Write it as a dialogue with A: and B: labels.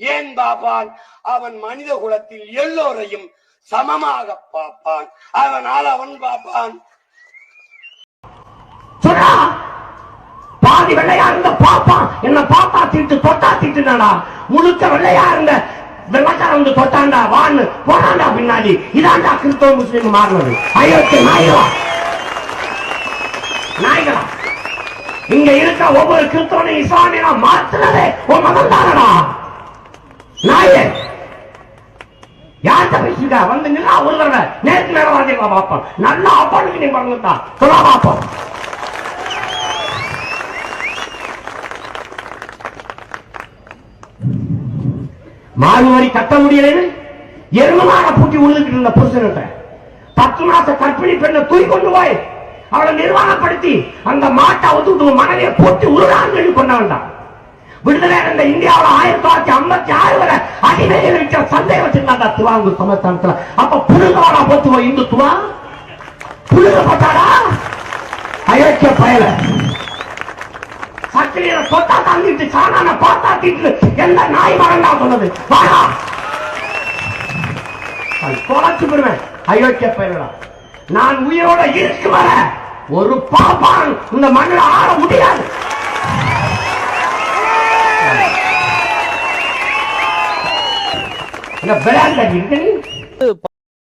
A: ஏன் பார்ப்பான் அவன் மனித குலத்தில் எல்லோரையும் சமமாக பார்ப்பான். அதனால் அவன் பார்ப்பான்
B: பாதி வெள்ளையா இருந்த பாப்பான் என்ன பாப்பா தீட்டு தொட்டா தீட்டுனாடா முழுக்க வெள்ளையா இருந்த வெள்ளக்கார வந்து தொட்டாண்டா வான்னு போனாண்டா பின்னாடி. இதாண்டா கிறிஸ்தவ முஸ்லீம் மாறினது. அயோக்கிய நாய்களா நாய்களா இங்க இருக்க ஒவ்வொரு கிறிஸ்தவனையும் இஸ்லாமியனா மாத்துனதே உன் மதம் தானடா நாயே யார்கிட்ட வந்து ஒரு தடவை நேரம் நல்லா நீ கட்ட முடியலன்னு எருமமாக பூட்டி உழுதுகிட்டு இருந்த புருஷன்கிட்ட. பத்து மாச கற்பிணி பெண்ணை தூய் கொண்டு போய் அவளை நிர்வாகப்படுத்தி அந்த மாட்டை வந்து மனைவியை போட்டு உருளான்னு சொல்லி கொண்டாண்டான் விடுதலை இந்தியாவில் ஆயிரத்தி தொள்ளாயிரத்தி ஐம்பத்தி ஆறு அடிமையில் வச்சிருந்தாங்க சமஸ்தானத்துல. அப்ப இந்துத்துவா போட்டாடா. அயோக்கிய பயல. சொத்தா சாணான பார்த்தா தீட்டு எந்த நாய் மரண்டா சொன்னது. வாடா தொலைச்சு விடுவேன். அயோக்கிய பயலடா. நான் உயிரோட இருக்கு வர ஒரு பாப்பான். இந்த மண்ணில் ஆட முடியாது. என்ன விளையாண்டு இருக்க நீ